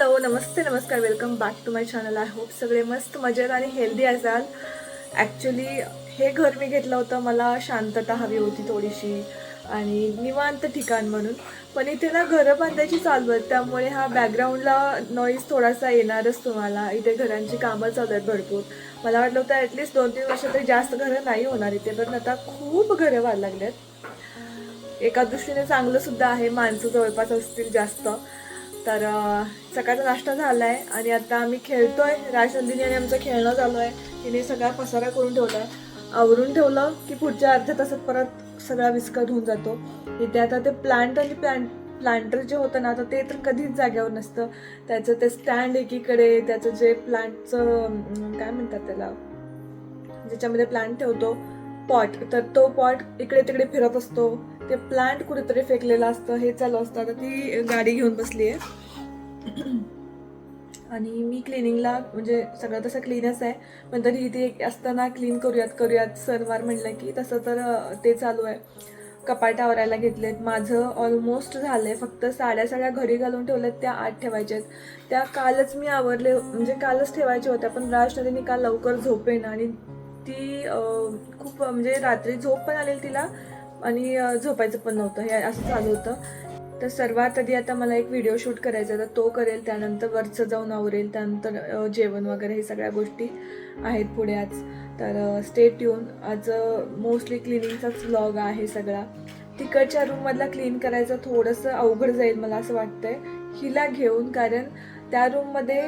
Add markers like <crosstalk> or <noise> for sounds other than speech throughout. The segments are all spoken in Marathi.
हॅलो नमस्ते नमस्कार welcome back to my channel I hope सगळे मस्त मजेत आणि हेल्दी असाल ॲक्च्युली हे घर मी घेतलं होतं मला शांतता हवी होती थोडीशी आणि निवांत ठिकाण म्हणून. पण इथे ना घरं बांधायची चालू आहेत त्यामुळे हा बॅकग्राऊंडला नॉईज थोडासा येणारच तुम्हाला. इथे घरांची कामं चालू आहेत भरपूर. मला वाटलं होतं ॲटलिस्ट दोन तीन वर्ष तरी जास्त घरं नाही होणार इथे पण आता खूप घरं व्हायला लागलेत. एका दृष्टीने चांगलंसुद्धा आहे माणसं जवळपास असतील जास्त. तर सकाळचा नाश्ता झाला आहे आणि आता आम्ही खेळतोय. राजनंदिनी आणि आमचं खेळणं चालू आहे तिने सगळा पसारा करून ठेवला आहे आवरून ठेवलं की पुढच्या अर्ध्या तासात परत सगळा विस्कट होऊन जातो. इथे आता ते प्लांट आणि प्लांट प्लांटर जे होतं ना तर ते तर कधीच जाग्यावर नसतं. त्याचं ते स्टँड एकीकडे त्याचं जे प्लांटचं काय म्हणतात त्याला? ज्याच्यामध्ये प्लांट ठेवतो पॉट. तर तो पॉट इकडे तिकडे फिरत असतो. ते प्लांट कुठेतरी फेकलेलं असतं हे चालू असतं. आता ती गाडी घेऊन बसली आहे. आणि मी क्लिनिंगला म्हणजे सगळं तसं क्लीनच आहे. पण तरी इथे एक असताना क्लीन करूयात करूयात. सरवार म्हणलं की तसं तर ते चालू आहे. कपाट आवरायला घेतलेत. माझं ऑलमोस्ट झालं आहे फक्त साड्या साड्या घरी घालून ठेवल्यात त्या आत ठेवायच्या आहेत. त्या कालच मी आवरले म्हणजे कालच ठेवायच्या होत्या. पण राजनदीने काल लवकर झोपेन आणि ती खूप म्हणजे रात्री झोप पण आलेली तिला. आणि झोपायचं पण नव्हतं. हे असं चालू होतं. तर सर्वात आधी आता मला एक व्हिडिओ शूट करायचा आहे तर तो करेल. त्यानंतर वरचं जाऊन आवरेल. त्यानंतर जेवण वगैरे हे सगळ्या गोष्टी आहेत पुढे आज. तर स्टेट येऊन आज मोस्टली क्लिनिंगचाच व्लॉग आहे सगळा. तिकडच्या रूममधला क्लीन करायचं थोडंसं अवघड जाईल मला असं वाटतंय. हिला घेऊन कारण त्या रूममध्ये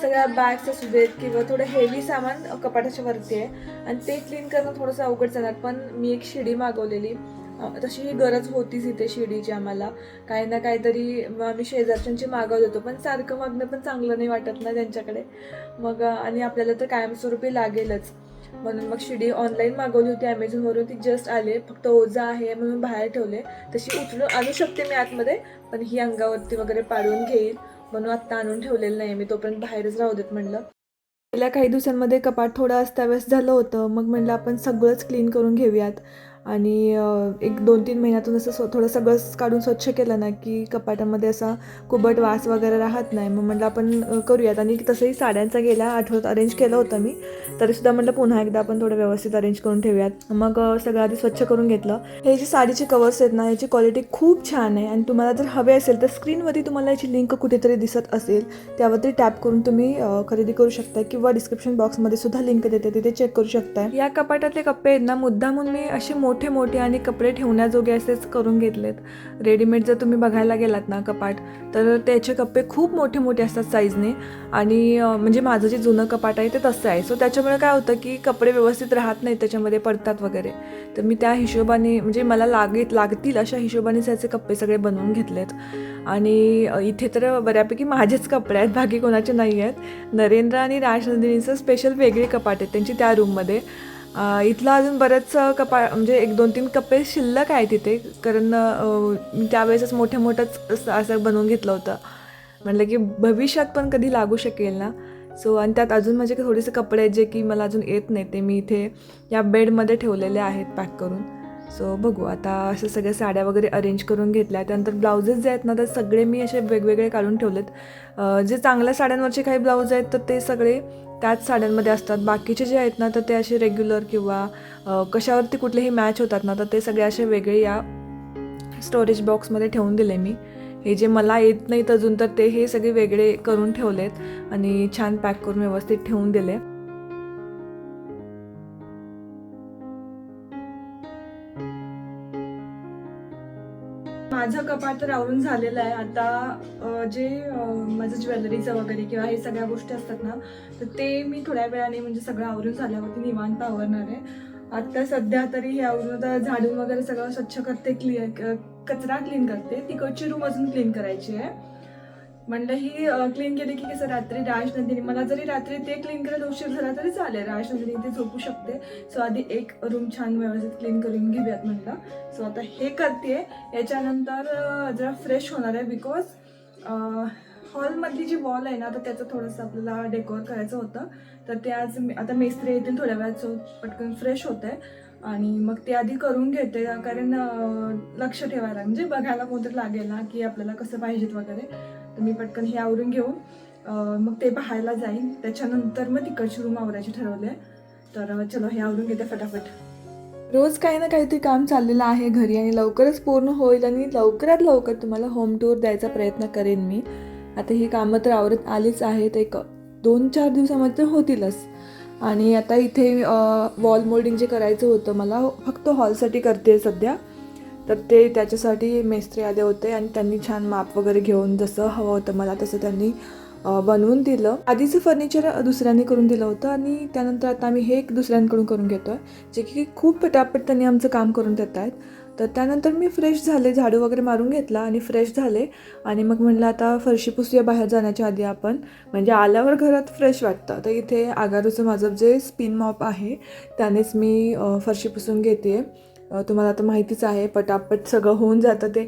सगळ्या बॅग्स असू देत किंवा थोडं हेवी सामान कपाटाच्या वरती आहे. आणि ते क्लीन करणं थोडंसं अवघड जाणार. पण मी एक शिडी मागवलेली. तशी ही गरज होतीच इथे शिडीची आम्हाला. काही ना काहीतरी मग आम्ही शेजारच्यांची मागवत होतो. पण सारखं मागणं पण चांगलं नाही वाटत ना त्यांच्याकडे. मग आणि आपल्याला तर कायमस्वरूपी लागेलच. म्हणून मग शिडी ऑनलाईन मागवली होती ॲमेझॉनवरून ती जस्ट आले. फक्त ओझा आहे म्हणून बाहेर ठेवले. तशी उचलून आणू शकते मी आतमध्ये. पण ही अंगावरती वगैरे पाडून घेईल म्हणून आत्ता आणून ठेवलेलं नाही मी तोपर्यंत बाहेरच राहू देत म्हणलं. गेल्या काही दिवसांमध्ये कपाट थोडं अस्ताव्यस्त झालं होतं. मग म्हणलं आपण सगळंच क्लीन करून घेऊयात. आणि एक दोन तीन महिन्यातून असं स्व थोडं सगळंच काढून स्वच्छ केलं ना की कपाटामध्ये असा कुबट वास वगैरे राहत नाही. मग म्हटलं आपण करूयात. आणि तसंही साड्यांचा गेल्या आठवड्यात अरेंज केलं होतं मी. तरीसुद्धा म्हटलं पुन्हा एकदा आपण थोडं व्यवस्थित अरेंज करून ठेवूयात. मग सगळं आधी स्वच्छ करून घेतलं. हे जे साडीचे कवर्स आहेत ना याची क्वालिटी खूप छान आहे. आणि तुम्हाला जर हवे असेल तर स्क्रीनवरती तुम्हाला याची लिंक कुठेतरी दिसत असेल. त्यावरती टॅप करून तुम्ही खरेदी करू शकता किंवा डिस्क्रिप्शन बॉक्समध्ये सुद्धा लिंक देते. तिथे चेक करू शकता या कपाटातले कप्पे आहेत ना मुद्दामून मी असे मोठे मोठे मोठे आणि कपडे ठेवण्याजोगे असेच करून घेतलेत. रेडीमेड जर तुम्ही बघायला गेलात ना कपाट तर त्याचे कप्पे खूप मोठे मोठे असतात साईजने आणि म्हणजे माझं जे जुनं कपाट आहे ते तसं आहे. सो त्याच्यामुळे काय होतं की कपडे व्यवस्थित राहत नाहीत त्याच्यामध्ये पडतात वगैरे. तर मी त्या हिशोबाने म्हणजे मला लागेत लागतील अशा हिशोबाने त्याचे कप्पे सगळे बनवून घेतलेत. आणि इथे तर बऱ्यापैकी माझेच कपडे आहेत बाकी कोणाचे नाही आहेत. नरेंद्र आणि राजनंदिनीचं स्पेशल वेगळे कपाट आहेत त्यांची त्या रूममध्ये इथलं अजून बरंच कपा म्हणजे एक दोन तीन कप्पे शिल्लक आहेत तिथे कारण मी त्यावेळेसच मोठं मोठंच असं- असं बनवून घेतलं होतं. म्हटलं की भविष्यात पण कधी लागू शकेल ना? सो आणि त्यात अजून माझे थोडेसे कपडे आहेत जे की मला अजून येत नाही ते मी इथे या बेडमध्ये ठेवलेले आहेत पॅक करून. सो बघू आता असं सगळ्या साड्या वगैरे अरेंज करून घेतल्या. त्यानंतर ब्लाउजेस जे आहेत ना तर सगळे मी असे वेगवेगळे काढून ठेवलेत. जे चांगल्या साड्यांवरचे काही ब्लाऊज आहेत तर ते सगळे त्याच साड्यांमध्ये असतात. बाकीचे जे आहेत ना तर ते असे रेग्युलर किंवा कशावरती कुठलेही मॅच होतात ना तर ते सगळे असे वेगळे या स्टोरेज बॉक्समध्ये ठेवून दिले मी. हे जे मला येत नाहीत अजून तर ते हे सगळे वेगळे करून ठेवलेत आणि छान पॅक करून व्यवस्थित ठेवून दिले. माझं कपाट तर आवरून झालेलं आहे. आता जे माझं ज्वेलरीचं वगैरे किंवा हे सगळ्या गोष्टी असतात ना तर ते मी थोड्या वेळाने म्हणजे सगळं आवरून झाल्यावरती निवांत आवरणार आहे. आता सध्या तरी हे आवरून आता झाडून वगैरे सगळं स्वच्छ करते क्लिअर कचरा क्लीन करते. तिकडची रूम अजून क्लीन करायची आहे. म्हणलं ही क्लीन केली की कसं रात्री राजनंदिनी मला जरी रात्री ते क्लीन करायला उशीर झाला तरी चालेल. राजनंदिनी ते झोपू शकते. सो आधी एक रूम छान व्यवस्थित क्लीन करून घेऊयात म्हणलं. सो आता हे करते याच्यानंतर जरा फ्रेश होणार आहे बिकॉज हॉलमधली जी वॉल आहे ना तर त्याचं थोडंसं आपल्याला डेकोर करायचं होतं. तर ते आज आता मेस्त्री येतील थोड्या वेळात सो पटकन फ्रेश होत आहे आणि मग ते आधी करून घेते कारण लक्ष ठेवायला म्हणजे बघायला कोणतरी लागेल ना की आपल्याला कसं पाहिजेत वगैरे. तर मी पटकन हे आवरून घेऊन मग ते पाहायला जाईन. त्याच्यानंतर मग तिकडची रूम आवरायची ठरवले तर चलो हे आवरून घेते फटाफट. रोज काही ना काहीतरी काम चाललेलं आहे घरी आणि लवकरच पूर्ण होईल आणि लवकरात लवकर तुम्हाला होम टूर द्यायचा प्रयत्न करेन मी. आता ही कामं तर आवरत आलीच आहेत. एक दोन चार दिवसामध्ये तर होतीलच. आणि आता इथे वॉल मोल्डिंग जे करायचं होतं मला फक्त हॉलसाठी करते सध्या. तर ते त्याच्यासाठी मेस्त्री आले होते आणि त्यांनी छान माप वगैरे घेऊन जसं हवं होतं मला तसं त्यांनी बनवून दिलं. आधीचं फर्निचर दुसऱ्यांनी करून दिलं होतं आणि त्यानंतर आता आम्ही हे एक दुसऱ्यांकडून करून घेतो आहे जे की खूप पटापट त्यांनी आमचं काम करून देत आहेत तर त्यानंतर मी फ्रेश झाले झाडू वगैरे मारून घेतला आणि फ्रेश झाले. आणि मग म्हणलं आता फरशी पुसूया बाहेर जाण्याच्या आधी आपण. म्हणजे आल्यावर घरात फ्रेश वाटतं. तर इथे आगारूचं माझं जे स्पिन मॉप आहे त्यानेच मी फरशी पुसून घेते तुम्हाला आता माहितीच आहे पटापट सगळं होऊन जातं ते.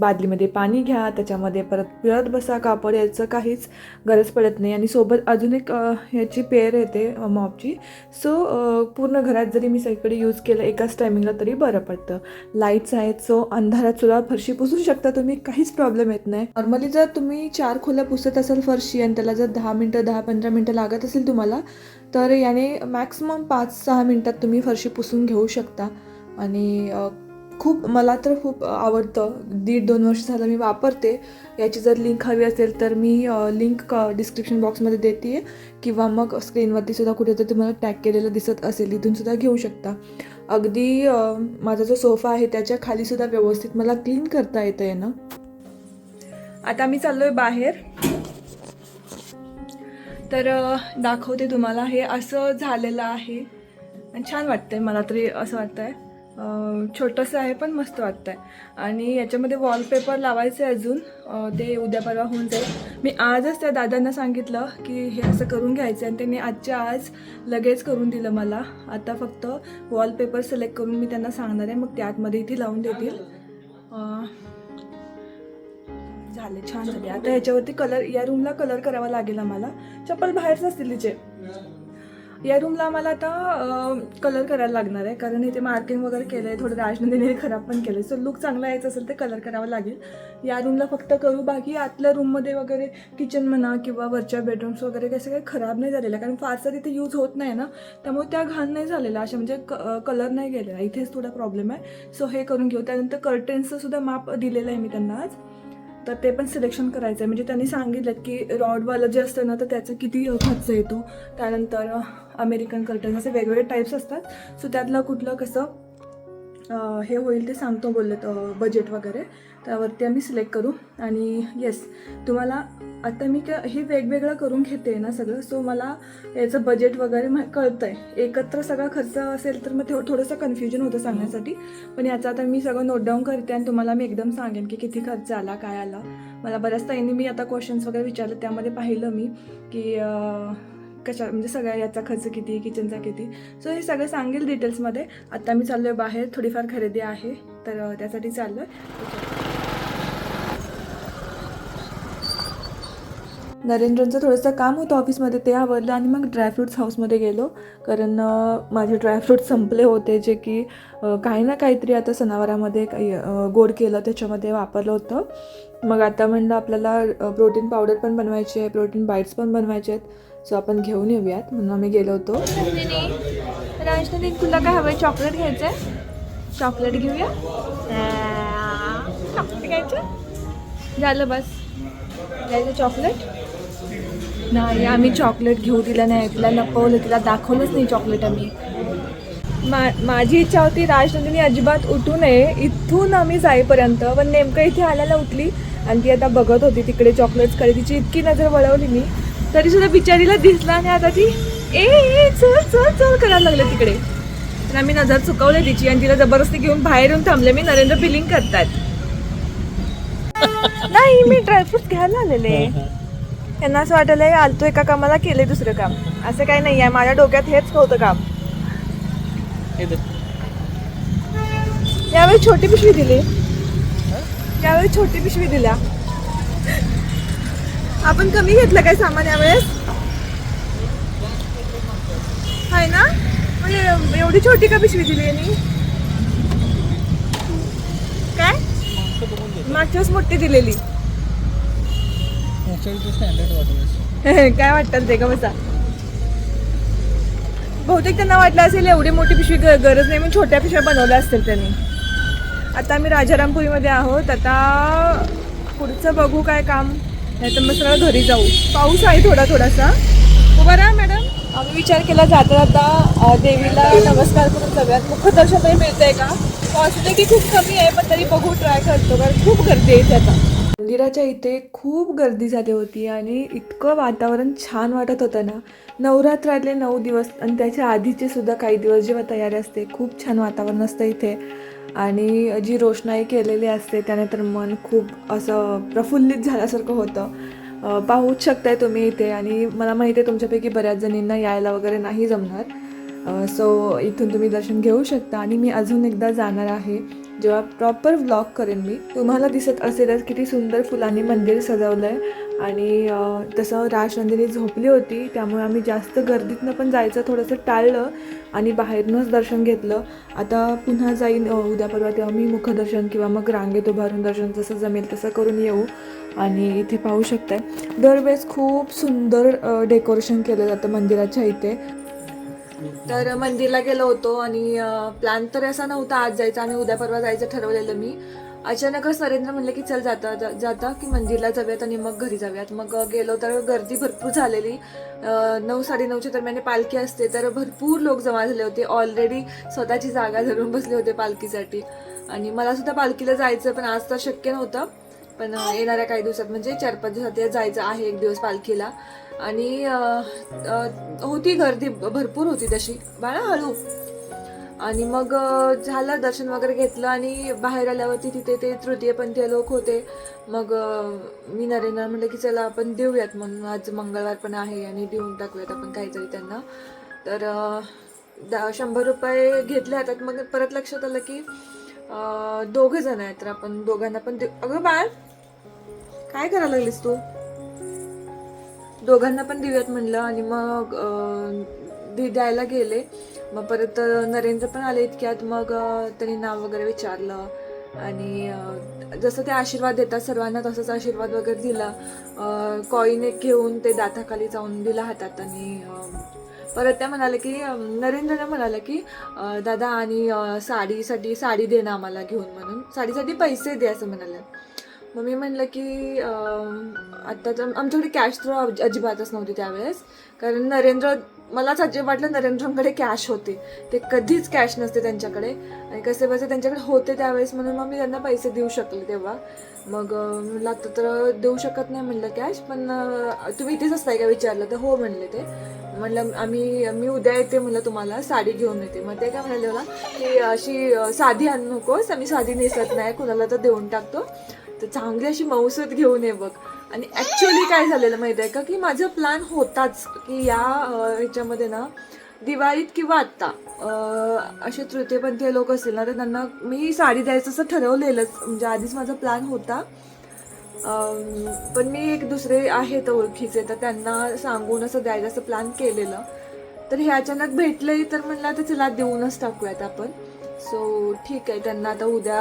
बादलीमध्ये पाणी घ्या त्याच्यामध्ये परत पिळत बसा कापड याचं काहीच गरज पडत नाही. आणि सोबत अजून एक ह्याची पेअर येते मॉपची. सो पूर्ण घरात जरी मी सगळीकडे यूज केलं एकाच टायमिंगला तरी बरं पडतं. लाईट्स आहेत सो अंधारात सुद्धा फरशी पुसू शकता तुम्ही काहीच प्रॉब्लेम येत नाही. नॉर्मली जर तुम्ही चार खोल्या पुसत असाल फरशी आणि त्याला जर दहा मिनटं दहा पंधरा मिनटं लागत असेल तुम्हाला तर याने मॅक्सिमम पाच सहा मिनटात तुम्ही फरशी पुसून घेऊ शकता. आणि खूप मला तर खूप आवडतं. दीड दोन वर्ष झालं मी वापरते. याची जर लिंक हवी असेल तर मी लिंक डिस्क्रिप्शन बॉक्समध्ये देते आहे किंवा मग स्क्रीनवरती सुद्धा कुठेतरी तुम्हाला टॅग केलेलं दिसत असेल इथूनसुद्धा घेऊ शकता. अगदी माझा जो सोफा आहे त्याच्या खालीसुद्धा व्यवस्थित मला क्लीन करता येतं आहे ना. आता मी चाललो आहे बाहेर. तर दाखवते तुम्हाला. हे असं झालेलं आहे. आणि छान वाटतंय मला तरी असं वाटतंय. छोटंसं आहे पण मस्त वाटतंय. आणि याच्यामध्ये वॉलपेपर लावायचं आहे अजून ते उद्या परवा होऊन जाईल. मी आजच त्या दादांना सांगितलं की हे असं करून घ्यायचं आणि त्यांनी आजच्या आज लगेच करून दिलं मला. आता फक्त वॉलपेपर सिलेक्ट करून मी त्यांना सांगणार आहे. मग ते आतमध्ये इथे लावून देतील. झाले छान झाले. आता याच्यावरती कलर या रूमला कलर करावा लागेल आम्हाला. चप्पल बाहेरच असतील तिचे. या रूमला आम्हाला आता कलर करायला लागणार आहे. कारण इथे मार्किंग वगैरे केलं आहे थोडं राजनंदिनीने खराब पण केलं आहे सो लुक चांगला यायचं असेल तर कलर करावा लागेल. या रूमला फक्त करू बाकी आतल्या रूममध्ये वगैरे किचन म्हणा किंवा वरच्या बेडरूम्स वगैरे कसं काही खराब नाही झालेलं. कारण फारसा तिथे यूज होत नाही ना. त्यामुळे त्या घाण नाही झालेला. अशा म्हणजे कलर नाही गेलेला. इथेच थोडा प्रॉब्लेम आहे. सो हे करून घेऊ. त्यानंतर कर्टन्सचं सुद्धा माप दिलेलं आहे मी त्यांना आज. तर ते पण सिलेक्शन करायचं आहे म्हणजे त्यांनी सांगितलं की रॉडवालं जे असतं ना तर त्याचा किती खर्च येतो. त्यानंतर अमेरिकन कर्टन असे वेगवेगळे टाईप्स असतात. सो त्यातलं कुठलं कसं हे होईल ते सांगतो बोललेत बजेट वगैरे. त्यावरती आम्ही सिलेक्ट करू. आणि येस तुम्हाला आता मी क हे वेगवेगळं करून घेते ना सगळं. सो मला याचं बजेट वगैरे मा कळतं आहे एकत्र सगळा खर्च असेल तर मग थो थोडंसं कन्फ्युजन होतं सांगण्यासाठी. पण याचं आता मी सगळं नोट डाऊन करते आणि तुम्हाला मी एकदम सांगेन की किती खर्च आला काय आला. मला बऱ्याच ताईंनी मी आता क्वेश्चन्स वगैरे विचारले. त्यामध्ये पाहिलं मी की कशा म्हणजे सगळ्या याचा खर्च किती किचनचा किती. सो हे सगळं सांगेल डिटेल्समध्ये आता मी चाललो आहे बाहेर. थोडीफार खरेदी आहे. तर त्यासाठी चाललो आहे नरेंद्रचं थोडंसं काम होतं ऑफिसमध्ये ते आवडलं आणि मग ड्रायफ्रूट्स हाऊसमध्ये गेलो. कारण माझे ड्रायफ्रूट्स संपले होते जे की काही ना काहीतरी आता सणावारामध्ये काही गोड केलं त्याच्यामध्ये वापरलं होतं. मग आता म्हणलं आपल्याला प्रोटीन पावडर पण बनवायची आहे प्रोटीन बाईट्स पण बनवायचे आहेत. सो आपण घेऊन येऊयात. म्हणून आम्ही गेलो होतो. राजनी तुला काय हवं चॉकलेट घ्यायचं आहे चॉकलेट घेऊया चॉकलेट घ्यायचं? झालं बस. घ्यायचं चॉकलेट नाही आम्ही चॉकलेट घेऊ दिलं नाही तिला लपवलं तिला दाखवलंच नाही चॉकलेट आम्ही. मा माझी इच्छा होती राजनंदिनी अजिबात उठू नये इथून आम्ही जाईपर्यंत पण नेमकं इथे आल्याला उठली आणि ती आता बघत होती तिकडे चॉकलेट्स तिची इतकी नजर वळवली मी तरी सुद्धा बिचारीला दिसला आणि आता ती. ए चल चल चल करायला लागले तिकडे. तर आम्ही नजर चुकवली तिची आणि तिला जबरदस्ती घेऊन बाहेर येऊन थांबले. मी नरेंद्र बिलिंग करतात नाही मी ड्रायफ्रुट्स घ्यायला आलेले. त्यांना असं वाटलं आलतो एका कामाला केले दुसरं काम. असं काही नाही आहे माझ्या डोक्यात हेच होतं काम. यावेळी छोटी पिशवी दिली. यावेळी छोटी पिशवी दिल्या. आपण कमी घेतलं काय सामान यावेळेस? आहे ना? म्हणजे एवढी छोटी का पिशवी दिली यांनी? काय? मागच्याच मोठी दिलेली. <laughs> काय वाटतं ते का बसा? बहुतेक त्यांना वाटलं असेल एवढी मोठी पिशवी ग- गरज नाही म्हणून छोट्या पिशव्या बनवल्या असतील त्यांनी. आता आम्ही राजारामपुरीमध्ये आहोत. आता पुढचं बघू काय काम. नाही तर मग सगळं घरी जाऊ. पाऊस आहे थोडा थोडासा. उभा राहा मॅडम आम्ही विचार केला जाता जाता देवीला नमस्कार करून जाऊयात मुखदर्शन तरी मिळतंय का? पॉसिबिलिटी खूप कमी आहे पण तरी बघू ट्राय करतो. कारण खूप गर्दी आहे त्याचा. आता मंदिराच्या इथे खूप गर्दी झाली होती आणि इतकं वातावरण छान वाटत होतं ना. नवरात्रातले नऊ दिवस आणि त्याच्या आधीचे सुद्धा काही दिवस जेव्हा तयारी असते खूप छान वातावरण असतं इथे. आणि जी रोषणाई केलेली असते त्याने तर मन खूप असं प्रफुल्लित झाल्यासारखं होतं. पाहूच शकताय तुम्ही इथे आणि मला माहिती आहे तुमच्यापैकी बऱ्याच जणींना यायला वगैरे नाही जमणार. सो इथून तुम्ही दर्शन घेऊ शकता आणि मी अजून एकदा जाणार आहे. जेव्हा प्रॉपर व्लॉग करेन मी तुम्हाला दिसत असेलच किती सुंदर फुलांनी मंदिर सजवलं आहे आणि तसं राजनंदिनी झोपली होती त्यामुळे आम्ही जास्त गर्दीतनं पण जायचं थोडंसं टाळलं आणि बाहेरूनच दर्शन घेतलं. आता पुन्हा जाईन उद्या परवा तेव्हा मी मुखदर्शन किंवा मग रांगेत उभारून दर्शन जसं जमेल तसं करून येऊ. आणि इथे पाहू शकताय दरवेळेस खूप सुंदर डेकोरेशन केलं जातं मंदिराच्या इथे. तर मंदिरला गेलो होतो आणि प्लॅन तर असा नव्हता आज जायचा आणि उद्या परवा जायचं ठरवलेलं मी. अचानकच नरेंद्र म्हणले की चल जाता जाता की मंदिरला जाऊयात आणि मग घरी जाऊयात. मग गेलो तर गर्दी भरपूर झालेली. नऊ नऊ साडेनऊच्या दरम्यान पालखी असते तर भरपूर लोक जमा झाले होते. ऑलरेडी स्वतःची जागा धरून बसले होते पालखीसाठी. आणि मला सुद्धा पालखीला जायचं पण आज तर शक्य नव्हतं. पण येणाऱ्या काही दिवसात म्हणजे चार पाच दिवसात जायचं आहे एक दिवस पालखीला. आणि होती गर्दी भरपूर होती तशी. बाळा हळू. आणि मग झालं दर्शन वगैरे घेतलं आणि बाहेर आल्यावरती तिथे ते तृतीयपंथीय लोक होते. मग मी नरेंद्र म्हणलं की चला आपण देऊयात म्हणून. आज मंगळवार पण आहे आणि देऊन टाकूयात आपण काहीतरी त्यांना. तर दा- शंभर रुपये घेतले हातात. मग परत लक्षात आलं की दोघं जण आहेत. तर आपण दोघांना पण देऊ अगं बाळ काय करायला लागलीस तू? दोघांना पण देऊयात म्हणलं आणि मग द्यायला गेले. मग परत नरेंद्र पण आले इतक्यात मग त्यांनी नाव वगैरे विचारलं. आणि जसं ते आशीर्वाद देतात सर्वांना तसंच आशीर्वाद वगैरे दिला. कॉईन एक घेऊन ते दाताखाली जाऊन दिला हातात आणि परत त्या म्हणाल्या की नरेंद्रनं नरेंद्रने की दादा आणि साडीसाठी साडी दे ना आम्हाला घेऊन म्हणून. साडीसाठी पैसे दे असं म्हणाले मग मी म्हणलं की अं, आता तर आमच्याकडे कॅश तर अजिबातच नव्हती त्यावेळेस. कारण नरेंद्र मलाच अजिबात वाटलं नरेंद्रांकडे कॅश होते. ते कधीच कॅश नसते त्यांच्याकडे. आणि कसे बसे त्यांच्याकडे होते त्यावेळेस म्हणून मग मी त्यांना पैसे देऊ शकले तेव्हा. मग मला आता तर देऊ शकत नाही म्हणलं कॅश पण तुम्ही इथेच असताय का विचारलं? तर हो म्हणले ते. म्हणलं आम्ही मी उद्या येते म्हणलं तुम्हाला साडी घेऊन येते. मग ते काय म्हणाले मला की अशी साधी आणू नकोस. आम्ही साधी नेसत नाही. कुणाला तर देऊन टाकतो. तर चांगली अशी मौसूद घेऊन ये बघ. आणि ॲक्च्युली काय झालेलं माहिती आहे का? की माझा प्लॅन होताच की या ह्याच्यामध्ये ना दिवाळीत किंवा आत्ता असे तृतीयपंथीय लोक असतील ना तर त्यांना मी साडी द्यायचं असं ठरवलेलंच. म्हणजे आधीच माझा प्लॅन होता. पण मी एक दुसरे आहेत ओळखीचे तर त्यांना सांगून असं द्यायचं असं प्लॅन केलेलं. तर हे अचानक भेटलंही तर म्हणलं आता चला देऊनच टाकूयात आपण. सो ठीक आहे त्यांना आता उद्या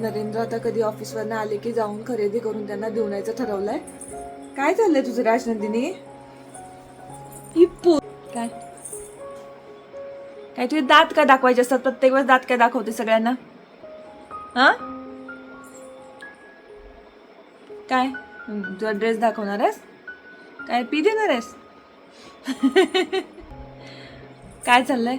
नरेंद्र आता कधी ऑफिसवरनं आले की जाऊन खरेदी करून त्यांना देऊन यायचं ठरवलंय. काय चाललंय तुझं राजनंदिनी? ही पो काय? काय तुझे दात काय दाखवायचे असतात? प्रत्येक वेळेस दात काय दाखवते सगळ्यांना? हा? काय? तुझा ड्रेस दाखवणार आहेस? काय? पी देणार आहेस? <laughs> काय चाललंय?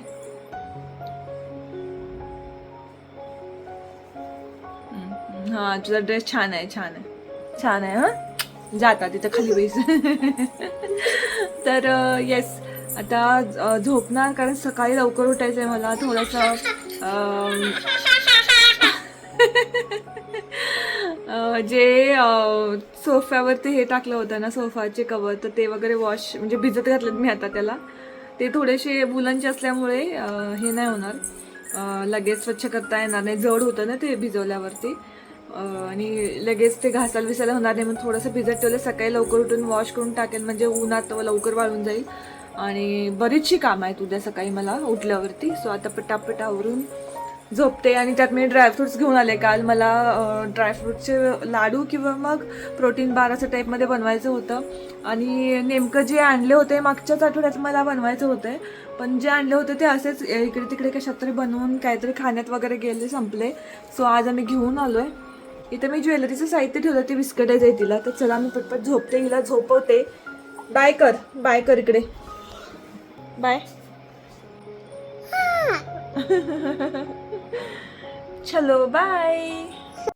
हा तुझा ड्रेस छान आहे छान आहे. छान आहे हा? जाता तिथं खाली बैस. <laughs> तर येस आता झोपणार कारण सकाळी लवकर उठायचं आहे मला. थोडंसं जे सोफ्यावरती हे टाकलं होतं ना सोफाचे कवर तर ते वगैरे वॉश म्हणजे भिजत घातलेत मी आता त्याला. ते थोडेसे बुलनचे असल्यामुळे हे नाही होणार. लगेच स्वच्छ करता येणार नाही. जड होतं ना ते भिजवल्यावरती. आणि लगेच ते घासायला विसायला होणार नाही म्हणून थोडंसं भिजत ठेवलं सकाळी लवकर उठून वॉश करून टाकेल म्हणजे उन्हात लवकर वाळून जाईल. आणि बरीचशी कामं आहेत उद्या सकाळी मला उठल्यावरती सो आता पटापट आवरून झोपते. आणि त्यात मी ड्रायफ्रुट्स घेऊन आले काल. मला ड्रायफ्रूटचे लाडू किंवा मग प्रोटीन बार असं टाईपमध्ये बनवायचं होतं. आणि नेमकं जे आणले होते मागच्याच आठवड्यात मला बनवायचं होतं पण जे आणले होते ते असेच इकडे तिकडे कशात तरी बनवून काहीतरी खाण्यात वगैरे गेले संपले. सो आज आम्ही घेऊन आलो आहे इथे मी ज्वेलरीचं साहित्य ठेवलं ते बिस्कटायचं आहे तिला. तर चला मी पटपट झोपते हिला झोपवते. बाय कर बाय कर इकडे. बाय. <laughs> चलो बाय.